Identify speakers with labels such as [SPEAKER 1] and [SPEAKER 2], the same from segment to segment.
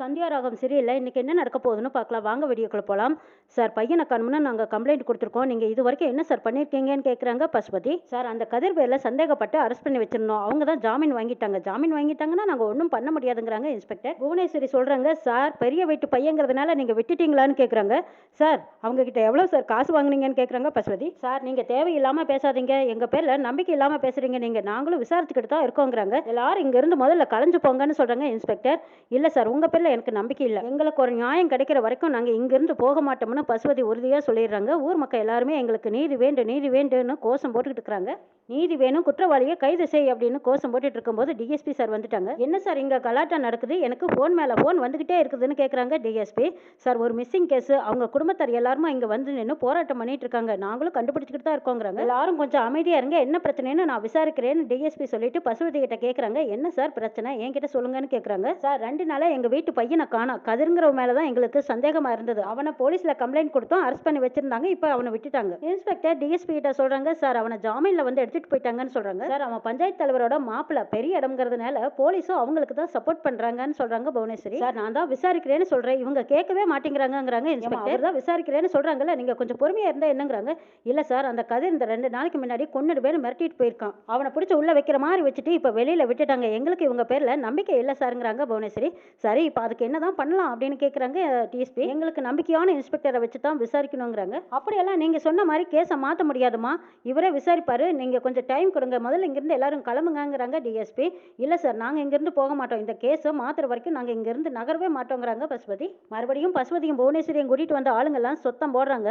[SPEAKER 1] சந்தியா ராகம் சரியில்லை இன்றைக்கி என்ன நடக்க போகுதுன்னு பார்க்கலாம். வாங்க வீடியோக்குள்ள போகலாம் சார் பையனை கண்முன்னு நாங்கள் கம்ப்ளைண்ட் கொடுத்துருக்கோம். நீங்கள் இது வரைக்கும் என்ன சார் பண்ணியிருக்கீங்கன்னு கேட்குறாங்க பசுபதி. சார் அந்த கதிர் பேரில் சந்தேகப்பட்டு அரெஸ்ட் பண்ணி வச்சிருந்தோம். அவங்க தான் ஜாமீன் வாங்கிட்டாங்க. ஜாமீன் வாங்கிட்டாங்கன்னா நாங்கள் ஒன்றும் பண்ண முடியாதுங்கிறாங்க இன்ஸ்பெக்டர் புவனேஸ்வரி சொல்கிறாங்க சார் பெரிய வீட்டு பையங்கிறதுனால நீங்கள் விட்டுட்டீங்களான்னு கேட்குறாங்க சார் அவங்க கிட்ட எவ்வளோ சார் காசு வாங்குனீங்கன்னு கேட்குறாங்க பசுபதி. சார் நீங்கள் தேவையில்லாமல் பேசாதீங்க. எங்கள் பேரில் நம்பிக்கை இல்லாமல் பேசுகிறீங்க நீங்கள் நாங்களும் விசாரிச்சுக்கிட்டு தான் இருக்கோங்கிறாங்க. எல்லாரும் இங்கேருந்து முதல்ல கலைஞ்சு போங்கன்னு சொல்கிறாங்க இன்ஸ்பெக்டர் இல்லை சார் உங்கள் மேலே எனக்கு நம்பிக்கை இல்லை. எங்களுக்கு ஒரு நியாயம் கிடைக்கிற வரைக்கும் நாங்கள் இங்கிருந்து போக மாட்டோம்னு பசுபதி உறுதியாக சொல்லிடுறாங்க. ஊர் மக்கள் எல்லாருமே எங்களுக்கு நீதி வேண்டும் நீதி வேண்டும்னு கோஷம் போட்டுக்கிட்டு இருக்கிறாங்க. நீதி வேணும் குற்றவாளியை கைது செய் அப்படின்னு கோஷம் போட்டுட்டு இருக்கும்போது டிஎஸ்பி சார் வந்துட்டாங்க. என்ன சார் இங்கே கலாட்டா நடக்குது? எனக்கு ஃபோன் மேலே ஃபோன் வந்துக்கிட்டே இருக்குதுன்னு கேட்குறாங்க டிஎஸ்பி சார் ஒரு மிஸ்ஸிங் கேஸ் அவங்க குடும்பத்தார் எல்லாருமே இங்கே வந்து நின்று போராட்டம் பண்ணிட்டு இருக்காங்க. நாங்களும் கண்டுபிடிச்சிக்கிட்டு தான் இருக்கோங்கிறாங்க. எல்லாரும் கொஞ்சம் அமைதியாக இருங்க. என்ன பிரச்சனைன்னு நான் விசாரிக்கிறேன்னு டிஎஸ்பி சொல்லிட்டு பசுபதி கிட்ட கேட்குறாங்க என்ன சார் பிரச்சனை? என்கிட்ட சொல்லுங்கன்னு கேட்குறாங்க சார் ரெண்டு நாளாக எங்கள் வீட்டு பையனை காணோம் கதிருங்கிற மேலே தான் எங்களுக்கு சந்தேகமாக இருந்தது. அவனை போலீஸில் கம்ப்ளைண்ட் கொடுத்தோம் அரெஸ்ட் பண்ணி வச்சிருந்தாங்க. இப்போ அவனை விட்டுட்டாங்க. இன்ஸ்பெக்டர் டிஎஸ்பி கிட்ட சொல்கிறாங்க சார் அவனை ஜாமீனில் வந்து எடுத்துகிட்டு போயிட்டாங்கன்னு சொல்கிறாங்க சார் அவன் பஞ்சாயத்து தலைவரோட மாப்பிள்ளை பெரிய இடம்ங்கிறதுனால போலீஸும் அவங்களுக்கு தான் சப்போர்ட் பண்ணுறாங்கன்னு சொல்கிறாங்க புவனேஸ்வரி. சார் நான் தான் விசாரிக்கிறேன்னு சொல்கிறேன் இவங்க கேட்கவே மாட்டேங்கிறாங்கங்கிறாங்க இன்ஸ்பெக்டர் தான் விசாரிக்கிறேன்னு சொல்கிறாங்கல்ல நீங்கள் கொஞ்சம் பொறுமையாக இருந்தால் என்னங்கிறாங்க. இல்லை சார் அந்த கதிர் இந்த ரெண்டு நாளைக்கு முன்னாடி கொன்னுடுவேன்னு மிரட்டிட்டு போயிருக்கான். அவனை பிடிச்சி உள்ளே வைக்கிற மாதிரி வச்சுட்டு இப்போ வெளியில் விட்டுட்டாங்க. எங்களுக்கு இவங்க பேரில் நம்பிக்கை இல்லை சாருங்கிறாங்க புவனேஸ்வரி. சரி இப்போ அதுக்கு என்ன தான் பண்ணலாம் அப்படின்னு கேட்குறாங்க டிஎஸ்பி எங்களுக்கு நம்பிக்கையான இன்ஸ்பெக்டரை வச்சு தான் விசாரிக்கணுங்கிறாங்க அப்படியெல்லாம் நீங்கள் சொன்ன மாதிரி கேஸை மாற்ற முடியாதுமா இவரே விசாரிப்பார். நீங்கள் கொஞ்சம் டைம் கொடுங்க. முதல்ல இங்கேருந்து எல்லாரும் கிளம்புங்கிறாங்க டிஎஸ்பி இல்லை சார் நாங்கள் இங்கேருந்து போக மாட்டோம். இந்த கேஸை மாற்றுற வரைக்கும் நாங்கள் இங்கேருந்து நகரவே மாட்டோங்கிறாங்க பசுபதி. மறுபடியும் பசுபதியும் புவனேஸ்வரியும் கூட்டிகிட்டு வந்த ஆளுங்கெல்லாம் சொத்தம் போடுறாங்க.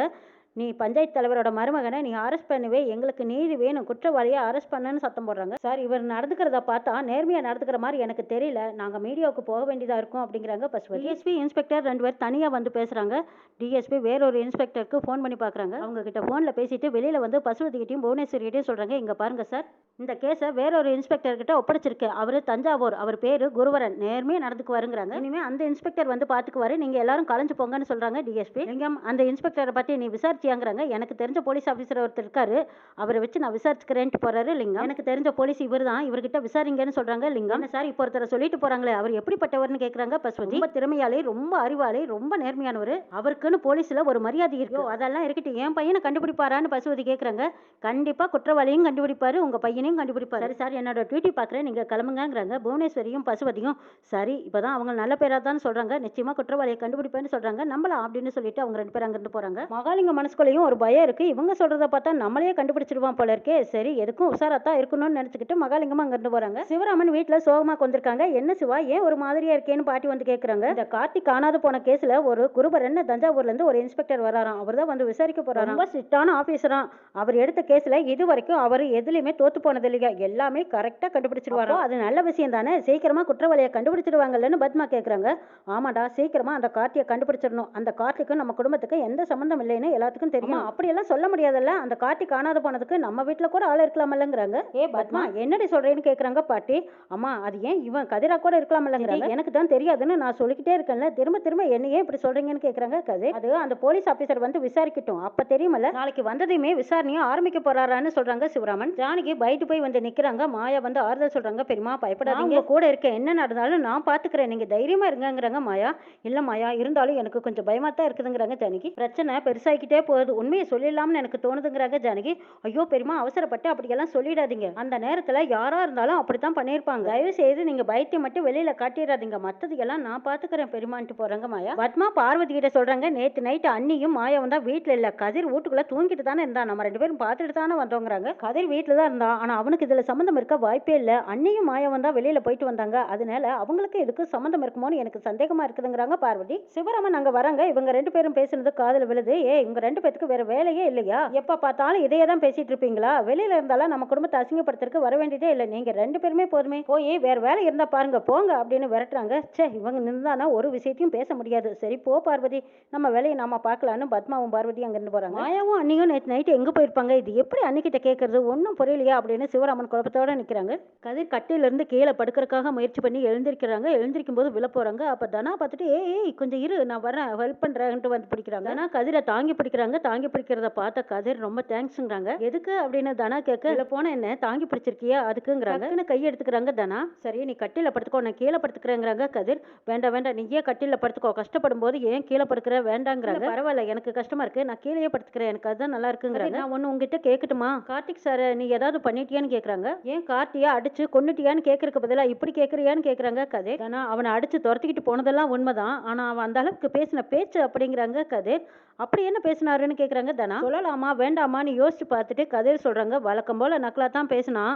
[SPEAKER 1] நீ பஞ்சாயத்து தலைவரோட மருமகனை நீ அரெஸ்ட் பண்ணுவே எங்களுக்கு நீதி வேணும். குற்றவாளியை அரெஸ்ட் பண்ணுன்னு சத்தம் போடுறாங்க. சார் இவர் நடந்துக்கிறத பார்த்தா நேர்மையாக நடந்துக்கிற மாதிரி எனக்கு தெரியல. நாங்கள் மீடியாவுக்கு போக வேண்டியதாக இருக்கும் அப்படிங்கிறாங்க பசுபதி. டிஎஸ்பி இன்ஸ்பெக்டர் ரெண்டு பேர் தனியாக வந்து பேசுகிறாங்க டிஎஸ்பி வேறொரு இன்ஸ்பெக்டருக்கு ஃபோன் பண்ணி பார்க்குறாங்க அவங்க கிட்ட ஃபோனில் பேசிட்டு வெளியில் வந்து பசுபதிகிட்டையும் புவனேஸ்வரிகிட்டையும் சொல்கிறாங்க இங்கே பாருங்கள் சார். இந்த கேஸை வேறொரு இன்ஸ்பெக்டர்கிட்ட ஒப்படைச்சிருக்கு. அவர் தஞ்சாவூர். அவர் பேர் குருவரன். நேர்மையாக நடந்துக்குவாருங்கிறாங்க. இனிமேல் அந்த இன்ஸ்பெக்டர் வந்து பார்த்துக்குவாரு நீங்கள் எல்லாரும் கலைஞ்சு போங்கன்னு சொல்கிறாங்க டிஎஸ்பி நீங்கள் அந்த இன்ஸ்பெக்டரை பற்றி நீ விசாரிச்சியாங்கிறாங்க. எனக்கு தெரிஞ்ச போலீஸ் ஆஃபீஸர் ஒருத்தர் இருக்காரு. அவரை வச்சு நான் விசாரிச்சுக்கிறேன்ட்டு போகிறாரு லிங்கம். எனக்கு தெரிஞ்ச போலீஸ் இவர் தான். இவர்கிட்ட விசாரிங்கன்னு சொல்கிறாங்க லிங்கம். சார் இப்போ ஒருத்தரை சொல்லிட்டு போகிறாங்களே அவர் எப்படிப்பட்டவர்னு கேட்குறாங்க பசுபதி ரொம்ப திறமையாளி ரொம்ப அறிவாளி ரொம்ப நேர்மையானவர். அவருக்குன்னு போலீஸில் ஒரு மரியாதை இருக்கோ. அதெல்லாம் இருக்கட்டும். என் பையனை கண்டுபிடிப்பாரான்னு பசுவதி கேட்குறாங்க கண்டிப்பாக குற்றவாளியும் கண்டுபிடிப்பாரு. பையன் பையனையும் கண்டுபிடிப்பாரு. சரி சார் என்னோட டியூட்டி பார்க்குறேன் நீங்கள் கிளம்புங்கிறாங்க புவனேஸ்வரியும் பசுபதியும். சரி இப்போதான் அவங்க நல்ல பேராக தான் சொல்றாங்க. நிச்சயமா குற்றவாளியை கண்டுபிடிப்பேன்னு சொல்றாங்க. நம்பலாம் அப்படின்னு சொல்லிட்டு அவங்க ரெண்டு பேர் அங்கிருந்து போகிறாங்க மகாலிங்க மனசுக்குள்ளேயும் ஒரு பயம் இருக்குது இவங்க சொல்கிறத பார்த்தா நம்மளையே கண்டுபிடிச்சிருவான் போல இருக்கே. சரி எதுக்கும் உஷாராத்தான் இருக்கணும்னு நினச்சிக்கிட்டு மகாலிங்கமாக அங்கிருந்து போகிறாங்க சிவராமன் வீட்டில் சோகமாக கொண்டிருக்காங்க. என்ன சிவா ஏன் ஒரு மாதிரியா இருக்கேன்னு பாட்டி வந்து கேட்குறாங்க இந்த கார்த்திக் காணாது போன கேஸில் ஒரு குருபரன் தஞ்சாவூர்லேருந்து ஒரு இன்ஸ்பெக்டர் வராராம். அவர் தான் வந்து விசாரிக்க போறாராம். ரொம்ப ஸ்ட்ரிக்டான ஆஃபீஸராக அவர் எடுத்த கேஸில் இது வரைக்கும் அவர் எதுலயுமே தோத்து போனது இல்லையா எல்லாமே கரெக்டா கண்டுபிடிச்சிருவாரோ? அது நல்ல விஷயம் தானே? சீக்கிரமா குற்றவாளியை கண்டுபிடிச்சிருவாங்கல்லன்னு பத்மா கேக்குறாங்க. ஆமாடா சீக்கிரமா அந்த கார்த்தியை கண்டுபிடிச்சிடணும். அந்த கார்த்திக்கும் நம்ம குடும்பத்துக்கு எந்த சம்மந்தம் இல்லைன்னு எல்லாத்துக்கும் தெரியும். அப்படியெல்லாம் சொல்ல முடியாதுல்ல? அந்த கார்த்தி காணாத போனதுக்கு நம்ம வீட்ல கூட ஆள் இருக்கலாமல்லங்கிறாங்க. ஏ பத்மா. என்னடி சொல்றேன்னு கேக்குறாங்க பாட்டி. அம்மா அது ஏன் இவன் கதிரா கூட இருக்கலாமல்லங்கிறாங்க? எனக்கு தான் தெரியாதுன்னு நான் சொல்லிக்கிட்டே இருக்கேன்ல. திரும்ப திரும்ப என்னையே இப்படி சொல்றீங்கன்னு கேக்குறாங்க கதிர். அது அந்த போலீஸ் ஆபீசர் வந்து விசாரிக்கட்டும். அப்ப தெரியுமல்ல? நாளைக்கு வந்ததையுமே விசாரணையை ஆரம்பிக்க போறாரான்னு சொல்றாங்க சிவராமன். ஜானகி பைட்டு போய் வந்து நிக்கிறாங்க. மாயா வந்து ஆறுதல் சொல்றாங்க. பெரியமா பயப்படாதீங்க. கூட இருக்க என்ன நடந்தாலும் நான் பாத்துக்கிறேன். நீங்க தைரியமா இருங்கங்கிறாங்க மாயா. இல்ல மாயா இருந்தாலும் எனக்கு கொஞ்சம் பயமா தான் இருக்குதுங்கிறாங்க ஜானகி. பிரச்சனை பெருசாகிக்கிட்டே போகுது. உண்மையை சொல்லிடலாம்னு எனக்கு தோணுதுங்கிறாங்க ஜானகி. ஐயோ பெரியமா அவசரப்பட்டு அப்படியெல்லாம் சொல்லிடாதீங்க. அந்த நேரத்துல யாரா இருந்தாலும் அப்படித்தான் பண்ணியிருப்பாங்க. தயவு செய்து நீங்க பயத்தை மட்டும் வெளியில காட்டிடாதீங்க மத்தது எல்லாம் நான் பாத்துக்கிறேன் பெரியமான்ட்டு போறாங்க மாயா. பத்மா பார்வதி கிட்ட சொல்றாங்க. நேத்து நைட்டு அண்ணியும் மாயாவும் தான் வீட்டுல இல்ல. கதிர் வீட்டுக்குள்ள தூங்கிட்டு தானே இருந்தான். நம்ம ரெண்டு பேரும் பார்த்துட்டு தானே வந்தோங்கிறாங்க. கதிர் வீட்டுல தான் இருந்தான். ஆனால் அவனுக்கு இதில் சம்மந்தம் இருக்க வாய்ப்பே இல்லை. அன்னையும் மாயாவும் தான் வெளியில் போயிட்டு வந்தாங்க. அதனால அவங்களுக்கு இதுக்கு சம்மந்தம் இருக்குமோன்னு எனக்கு சந்தேகமாக இருக்குதுங்கிறாங்க பார்வதி. சிவராமன் அங்கே வராங்க. இவங்க ரெண்டு பேரும் பேசுனது காதில் விழுது. ஏ இவங்க ரெண்டு பேத்துக்கு வேற வேலையே இல்லையா? எப்போ பார்த்தாலும் இதையே தான் பேசிட்டு இருப்பீங்களா? வெளியில் இருந்தாலும் நம்ம குடும்பத்தை அசிங்கப்படுத்துறதுக்கு வர வேண்டியதே இல்லை. நீங்கள் ரெண்டு பேருமே போதுமே. போய் வேற வேலை இருந்தால் பாருங்க. போங்க அப்படின்னு விரட்டுறாங்க. ச்சே இவங்க நின்றானா ஒரு விஷயத்தையும் பேச முடியாது. சரி போ பார்வதி. நம்ம வேலையை நாம பார்க்கலான்னு பத்மாவும் பார்வதி அங்கேருந்து போகிறாங்க மாயாவும் அன்னையும் நேற்று நைட்டு எங்கே போயிருப்பாங்க? இது எப்படி அன்னிக்கிட்ட கேட்கறது ஒன்றும் புரியலையா? அப்படின்னு அப்படின்னு சிவராமன் குழப்பத்தோட நிக்கிறாங்க. கதிர் கட்டில இருந்து கீழே படுக்கறதுக்காக முயற்சி பண்ணி எழுந்திருக்கிறாங்க. எழுந்திருக்கும் போது விழ போறாங்க. அப்ப தனா பார்த்துட்டு ஏய் ஏய் கொஞ்சம் இரு நான் வரேன் ஹெல்ப் பண்றேன்ட்டு வந்து பிடிக்கிறாங்க. தனா கதிரை தாங்கி பிடிக்கிறாங்க. தாங்கி பிடிக்கிறத பார்த்த கதிர் ரொம்ப தேங்க்ஸ்ங்கிறாங்க எதுக்கு? அப்படின்னு தனா கேட்க இல்ல போன என்ன? தாங்கி பிடிச்சிருக்கியா? அதுக்குங்கிறாங்க. டக்குன்னு கை எடுத்துக்கிறாங்க தனா. சரி நீ கட்டில படுத்துக்கோ. நான் கீழே படுத்துக்கிறேங்கிறாங்க கதிர். வேண்டாம் வேண்டாம் நீயே கட்டில படுத்துக்கோ? கஷ்டப்படும் போது ஏன் கீழே படுக்கிற? வேண்டாங்கிறாங்க. பரவாயில்ல. எனக்கு கஷ்டமா இருக்கு. நான் கீழேயே படுத்துக்கிறேன். எனக்கு அதுதான் நல்லா இருக்குங்கிறாங்க. நான் ஒன்று உங்ககிட்ட கேட்கட்டுமா கார்த்திக் சார் நீ ஏதாவது பண்ணிட்டியான்னு கேட்குறாங்க ஏன் கார்த்தியா அடிச்சு கொன்னுட்டியான்னு கேட்கறக்கு பதிலாக இப்படி கேட்குறியான்னு கேட்குறாங்க கதிர். ஆனால் அவனை அடிச்சு துரத்திக்கிட்டு போனதெல்லாம் உண்மைதான். ஆனால் அவன் அந்த அளவுக்கு பேசின பேச்சு அப்படிங்கிறாங்க கதிர். அப்படி என்ன பேசினாருன்னு கேட்குறாங்க தனா. சொல்லலாமா வேண்டாமான்னு யோசிச்சு பார்த்துட்டு கதிர் சொல்கிறாங்க வழக்கம் போல் நக்கலாக தான் பேசினான்.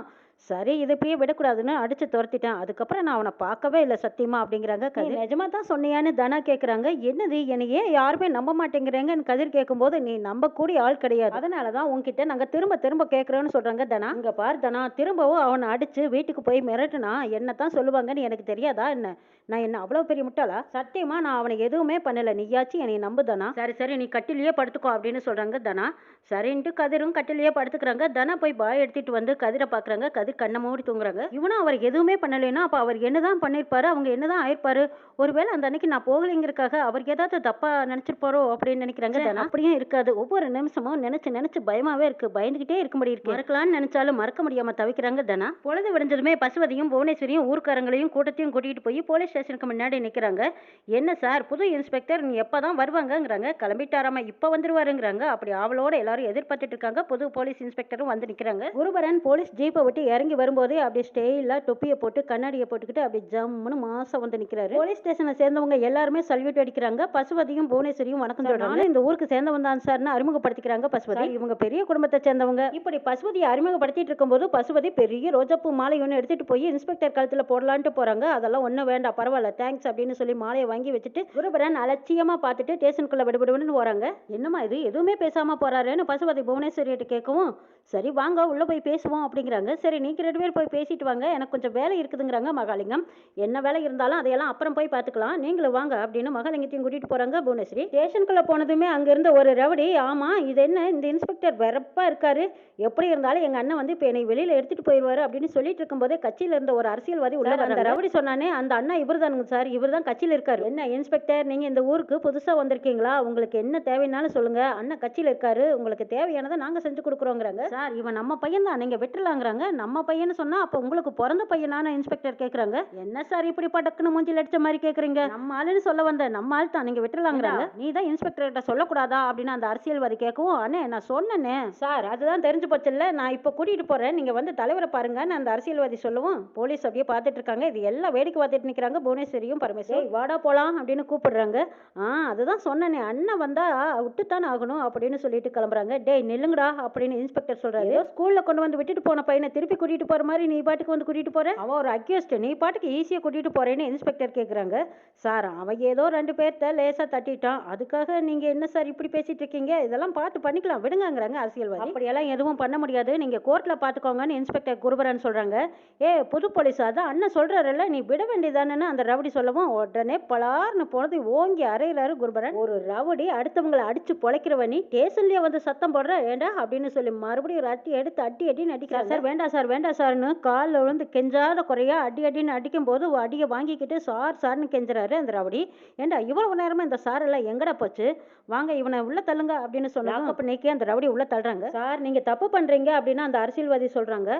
[SPEAKER 1] சரி இது இப்படியே விடக்கூடாதுன்னு அடிச்சு துரத்திட்டேன். அதுக்கப்புறம் நான் அவனை பார்க்கவே இல்லை சத்தியமா அப்படிங்கிறாங்க கதிர். நிஜமா தான் சொன்னியான்னு தனா கேட்குறாங்க என்னது என்னை ஏன் யாருமே நம்ப மாட்டேங்கிறேங்கன்னு கதிர் கேட்கும்போது நீ நம்பக்கூடிய ஆள் கிடையாது. அதனால தான் உன்கிட்ட நாங்கள் திரும்ப திரும்ப கேட்குறோன்னு சொல்றாங்க தனா. இங்க பார் தனா திரும்பவும் அவனை அடிச்சு வீட்டுக்கு போய் மிரட்டுனா என்ன தான் சொல்லுவாங்கன்னு எனக்கு தெரியாதா என்ன? நான் என்ன அவ்வளோ பெரிய முட்டாளா? சத்தியமா நான் அவனை எதுவுமே பண்ணல. நீயாச்சும் என்னை நம்புதானா சரி சரி நீ கட்டிலேயே படுத்துக்கோ அப்படின்னு சொல்றாங்க தனா. சரின்ட்டு கதிரும் கட்டிலேயே படுத்துக்கிறாங்க. தனா போய் பாய் எடுத்துட்டு வந்து கதிரை பார்க்குறாங்க கதிர் கண்ணை மூடி தூங்குறாங்க. இவனும் அவர் எதுவுமே பண்ணலைன்னா அப்போ அவர் என்னதான் பண்ணியிருப்பாரு அவங்க என்னதான் ஆயிருப்பாரு? ஒருவேளை அந்த அன்னைக்கு நான் போகலைங்கிறக்காக அவருக்கு ஏதாவது தப்பா நினைச்சிருப்பாரோ அப்படின்னு நினைக்கிறாங்க. தனா அப்படியும் இருக்காது. ஒவ்வொரு நிமிஷமும் நினைச்சு நினைச்சு பயமாவே இருக்கு. பயந்துகிட்டே இருக்கும்படி இருக்கு. மறக்கலாம்னு நினைச்சாலும் மறக்க முடியாம தவிக்கிறாங்க தனா. பொழுது விடிஞ்சதுமே பசுவதியும் புவனேஸ்வரியும் ஊர்க்காரங்களையும் கூட்டத்தையும் கூட்டிட்டு போய் போலீஸ் ஸ்டேஷனுக்கு முன்னாடி நிக்கிறாங்க. என்ன சார் புது இன்ஸ்பெக்டர் நீ எப்பதான் வருவாங்கங்கிறாங்க. கிளம்பிட்டாராம இப்ப வந்துருவாருங்கிறாங்க. அப்படி அவளோட எல்லாரும் எதிர்பார்த்துட்டு இருக்காங்க. புது போலீஸ் இன்ஸ்பெக்டரும் வந்து நிக்கிறாங்க. குருபரன் போலீஸ் ஜீப்பை விட்டு இறங்கி வரும்போதே அப்படியே ஸ்டெயிலா தொப்பியை போட்டு கண்ணாடியை போட்டுக்கிட்டு அப்படி ஜம்முன்னு மாசம் வந்து நிக்கிறாரு. போலீஸ் ஸ்டேஷனை சேர்ந்தவங்க எல்லாருமே சல்யூட் அடிக்கிறாங்க. பசுவதியும் புவனேஸ்வரியும் வணக்கம் சொல்றாங்க இந்த ஊருக்கு சேர்ந்தவன் தான் சார்னு அறிமுகப்படுத்திக்கிறாங்க பசுவதி இவங்க பெரிய குடும்பத்தை சேர்ந்தவங்க. இப்படி பசுவதியை அறிமுகப்படுத்திட்டு இருக்கும்போது பசுவதி பெரிய ரோஜாப்பூ மாலை ஒன்று எடுத்துட்டு போய் இன்ஸ்பெக்டர் கழுத்துல போடலான்ட்டு போறாங்க. அதெல்லாம் ஒன்றும் வேண்டாம் பரவாயில்ல தேங்க்ஸ் அப்படின்னு சொல்லி மாலையை வாங்கி வச்சுட்டு குருபரன் அலட்சியமா பார்த்துட்டு ஸ்டேஷனுக்குள்ள விடுபடுன்னு போறாங்க. என்னம்மா இது? எதுவுமே பேசாம போறாருன்னு பசுபதி புவனேஸ்வரியிட்ட கேட்கவும் சரி வாங்க உள்ள போய் பேசுவோம் அப்படிங்கிறாங்க. சரி நீங்க ரெண்டு பேர் போய் பேசிட்டு வாங்க. எனக்கு கொஞ்சம் வேலை இருக்குதுங்கிறாங்க மகாலிங்கம். என்ன வேலை இருந்தாலும் அதையெல்லாம் அப்புறம் போய் பார்த்துக்கலாம். நீங்களும் வாங்க அப்படின்னு மகாலிங்கத்தையும் கூட்டிட்டு போறாங்க புவனேஸ்வரி. ஸ்டேஷனுக்குள்ள போனதுமே அங்க இருந்த ஒரு ரவுடி ஆமா இது என்ன? இந்த இன்ஸ்பெக்டர் வெறப்பா இருக்காரு. எப்படி இருந்தாலும் எங்க அண்ணன் வந்து இப்போ என்னை வெளியில எடுத்துட்டு போயிடுவாரு அப்படின்னு சொல்லிட்டு இருக்கும்போதே கட்சியில இருந்த ஒரு அரசியல்வாதி உள்ள அந்த ரவுடி சொன்னானே அந்த அண்ணா இவர் தானுங்க சார். இவர் தான் கட்சியில இருக்காரு. என்ன இன்ஸ்பெக்டர்? நீங்க இந்த ஊருக்கு புதுசா வந்திருக்கீங்களா? உங்களுக்கு என்ன தேவைன்னாலும் சொல்லுங்க. அண்ணன் கட்சியில இருக்காரு. உங்களுக்கு தேவையானதை நாங்க செஞ்சு கொடுக்குறோங்கிறாங்க. சார் இவன் நம்ம பையன் தான் நீங்க விட்டுலாங்கிறாங்க நம்ம பையன் சொன்னா அப்ப உங்களுக்கு பிறந்த பையனான இன்ஸ்பெக்டர் கேக்குறாங்க. என்ன சார் இப்படி படக்குன்னு மூஞ்சில் அடிச்ச மாதிரி கேக்குறீங்க? நம்ம ஆளுன்னு சொல்ல வந்த நம்ம ஆள் தான் நீங்க விட்டுலாங்கிறாங்க நீ தான் இன்ஸ்பெக்டர் கிட்ட சொல்லக்கூடாதா? அப்படின்னு அந்த அரசியல்வாதி கேட்கவும் அண்ணே நான் சொன்னேனே. சார் அதுதான் தெரிஞ்சு போச்சுல்ல. நான் இப்போ கூட்டிட்டு போறேன். நீங்க வந்து தலைவரை பாருங்கன்னு அந்த அரசியல்வாதி சொல்லவும். போலீஸ் அப்படியே பார்த்துட்டு இருக்காங்க. இது எல்லாம் வேடிக்கை பார்த்துட்டு நிக்கிறாங்க. புவனேஸ்வரியும் பரமேஸ்வரி வாடா போலாம் அப்படின்னு கூப்பிடுறாங்க. ஆ அதுதான் சொன்னனே. அண்ணன் வந்தா விட்டுத்தானே ஆகணும் அப்படின்னு சொல்லிட்டு கிளம்புறாங்க. டேய் நில்லுங்கடா அப்படின்னு இன்ஸ்பெக்டர் சொல்றாரு. ஸ்கூல்ல கொண்டு வந்து விட்டுட்டு போன பையனை திருப்பி கூட்டிட்டு போற மாதிரி நீ பாட்டுக்கு வந்து கூட்டிட்டு போற? அவன் ஒரு அக்யூஸ்ட் நீ பாட்டுக்கு ஈஸியா கூட்டிட்டு போறேன்னு இன்ஸ்பெக்டர் கேக்குறாங்க. சார் அவன் ஏதோ ரெண்டு பேர்த்த லேசா தட்டிட்டான். அதுக்காக நீங்க என்ன சார் இப்படி பேசிட்டு இருக்கீங்க? இதெல்லாம் பார்த்து பண்ணிக்கலாம். விடுங்கங்கிறாங்க அரசியல்வாதி. அப்படியெல்லாம் எதுவும் பண்ண முடியாது. நீங்க கோர்ட்ல பாத்துக்கோங்கன்னு இன்ஸ்பெக்டர் குருபரன் சொல்றாங்க. ஏ புது போலீஸ் அதான் அண்ணன் சொல்றாருல்ல. நீ விட வேண்டியதானேன்னு அந்த ரவுடி சொல்லவும் உடனே பலார்னு போனது ஓங்கி அறையிறாரு குருபரன். ஒரு ரவுடி அடுத்தவங்களை அடிச்சு பொழைக்கிறவன் ஸ்டேஷன்லயே வந்து சத்தம் போடுற? ஏண்டா? அப்படின்னு சொல்லி மறுபடியும் ஒரு அட்டி எடுத்து அட்டி அடின்னு அடிக்கிறார் சார் வேண்டாம் சார் வேண்டாம் சார்னு காலில் விழுந்து கெஞ்சாத குறையா அடி அடின்னு அடிக்கும் போது அடியை வாங்கிக்கிட்டு சார் சார்னு கெஞ்சுறாரு அந்த ரவுடி. ஏண்டா இவ்வளவு நேரமா இந்த சார் எல்லாம் எங்கடா போச்சு? வாங்க இவனை உள்ள தள்ளுங்க அப்படின்னு சொன்னாங்க அப்ப நீக்கி அந்த ரவுடி உள்ள தள்ளுறாங்க. சார் நீங்க தப்பு பண்றீங்க அப்படின்னு அந்த அரசியல்வாதி சொல்றாங்க.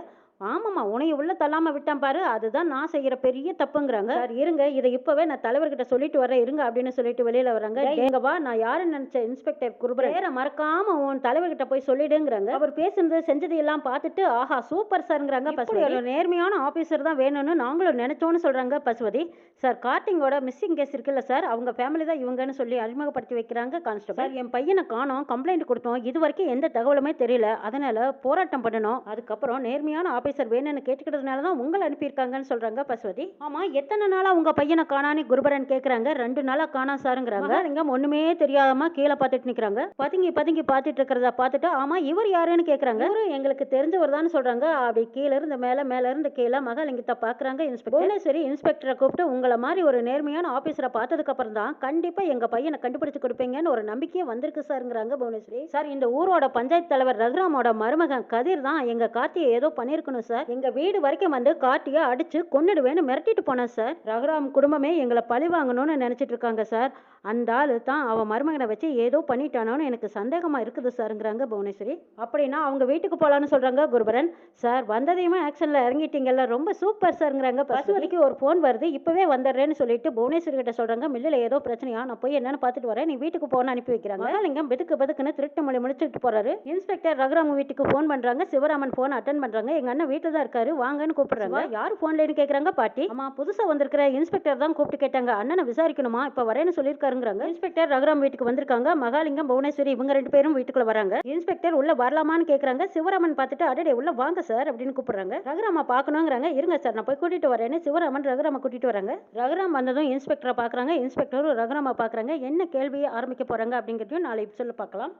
[SPEAKER 1] ஆமாம்மா உனைய உள்ள தள்ளாம விட்டான் பாரு அதுதான் நான் செய்யற பெரிய தப்புங்கிறாங்க. சார் இருங்க இதை இப்பவே நான் தலைவர்கிட்ட சொல்லிட்டு வரேன் இருங்க அப்படின்னு சொல்லிட்டு வெளியில வர்றாங்க. எங்க வா நான் யாருன்னு நினைச்ச இன்ஸ்பெக்டர் குருபரன். பேரை மறக்காம உன் தலைவர்கிட்ட போய் சொல்லிடுங்கிறாங்க. அவர் பேசுனது செஞ்சது எல்லாம் பார்த்துட்டு ஆஹா சூப்பர் சார்ங்கிறாங்க பசுவதி. நேர்மையான ஆபீசர் தான் வேணும்னு நாங்களும் நினைச்சோன்னு சொல்றாங்க பசுவதி. சார் கார்த்திங்கோட மிஸ்ஸிங் கேஸ் இருக்குல்ல சார் அவங்க ஃபேமிலி தான் இவங்கன்னு சொல்லி அறிமுகப்படுத்தி வைக்கிறாங்க கான்ஸ்டபிள் என் பையனை காணோம் கம்ப்ளைண்ட் கொடுத்தோம் இது வரைக்கும் எந்த தகவலுமே தெரியல அதனால போராட்டம் பண்ணணும். அதுக்கப்புறம் நேர்மையான ஆபீசர் வேணும்னு கேட்டுக்கிறதுனால தான் உங்களை அனுப்பியிருக்காங்கன்னு சொல்றாங்க பசுவதி ஆமா எத்தனை நாளா உங்க பையனை காணான்னு குருபரன் கேக்குறாங்க ரெண்டு நாளா காணா சாருங்கிறாங்க. இங்க ஒண்ணுமே தெரியாம கீழே பார்த்துட்டு நிக்கிறாங்க. பதுங்கி பதுங்கி பார்த்துட்டு இருக்கிறத பார்த்துட்டு ஆமா இவர் யாருன்னு கேக்குறாங்க. இவரு எங்களுக்கு தெரிஞ்சவர் தான் சொல்றாங்க. அப்படி கீழ இருந்து மேல மேல இருந்து கீழே மகாலிங்கத்தை பாக்குறாங்க இன்ஸ்பெக்டர் புவனேஸ்வரி இன்ஸ்பெக்டரை கூப்பிட்டு உங்களை மாதிரி ஒரு நேர்மையான ஆபீசரை பார்த்ததுக்கு அப்புறம் தான் கண்டிப்பா எங்க பையனை கண்டுபிடிச்சு கொடுப்பீங்கன்னு ஒரு நம்பிக்கையே வந்திருக்கு சாருங்கிறாங்க புவனேஸ்வரி. சார் இந்த ஊரோட பஞ்சாயத்து தலைவர் ரகுராமோட மருமகன் கதிர் தான் எங்க கார்த்தியை ஏதோ பண்ணிருக்கணும் வாங்கணும் சார். எங்க வீடு வரைக்கும் வந்து கார்த்தியை அடிச்சு கொன்னுடுவேன்னு மிரட்டிட்டு போனேன் சார். ரகுராம் குடும்பமே எங்களை பழி வாங்கணும்னு நினைச்சிட்டு இருக்காங்க சார். அந்த ஆள் தான் அவன் மருமகனை வச்சு ஏதோ பண்ணிட்டானோன்னு எனக்கு சந்தேகமா இருக்குது சாருங்கிறாங்க புவனேஸ்வரி. அப்படின்னா அவங்க வீட்டுக்கு போகலான்னு சொல்றாங்க குருபரன். சார் வந்ததையுமே ஆக்ஷனில் இறங்கிட்டீங்கல்ல ரொம்ப சூப்பர் சார்ங்கிறாங்க வரைக்கும் ஒரு ஃபோன் வருது இப்பவே வந்துடுறேன்னு சொல்லிட்டு புவனேஸ்வரி கிட்ட சொல்றாங்க மில்லில் ஏதோ பிரச்சனையா நான் போய் என்னன்னு பார்த்துட்டு வரேன் நீ வீட்டுக்கு போன அனுப்பி வைக்கிறாங்க. மகாலிங்கம் பெதுக்கு பெதுக்குன்னு திருட்டு மொழி முடிச்சுட்டு போறாரு. இன்ஸ்பெக்டர் ரகுராம் வீட்டுக்கு ஃபோன் பண்றாங்க சிவராமன் ஃபோன் அட்டன் பண்றாங்க எங்க அண்ணன் வீட்டுல தான் இருக்காரு. வாங்கன்னு கூப்பிடுறாங்க. யார் ஃபோன்லன்னு கேக்குறாங்க? பாட்டி. ஆமா புதுசா வந்திருக்கிற இன்ஸ்பெக்டர் தான் கூப்பிட்டு கேட்டாங்க. அண்ணனை விசாரிக்கணுமா? இப்ப வரேன்னு சொல்லியிருக்காருங்கிறாங்க. இன்ஸ்பெக்டர் ரகுராம் வீட்டுக்கு வந்திருக்காங்க. மகாலிங்கம் புவனேஸ்வரி இவங்க ரெண்டு பேரும் வீட்டுக்குள்ள வராங்க. இன்ஸ்பெக்டர் உள்ள வரலாமான்னு கேக்குறாங்க. சிவராமன் பார்த்துட்டு அடடே உள்ள வாங்க சார் அப்படின்னு கூப்பிடுறாங்க. ரகுராமா பார்க்கணுங்கிறாங்க. இருங்க சார் நான் போய் கூட்டிட்டு வரேன்னு சிவராமன் ரகுராமா கூட்டிட்டு வராங்க. ரகுராம் வந்ததும் இன்ஸ்பெக்டரை பார்க்கறாங்க. இன்ஸ்பெக்டரும் ரகுராமா பார்க்கறாங்க. என்ன கேள்வியை ஆரம்பிக்க போறாங்க அப்படிங்கிறதையும் நாளை சொல்ல பார்க்கலாம்.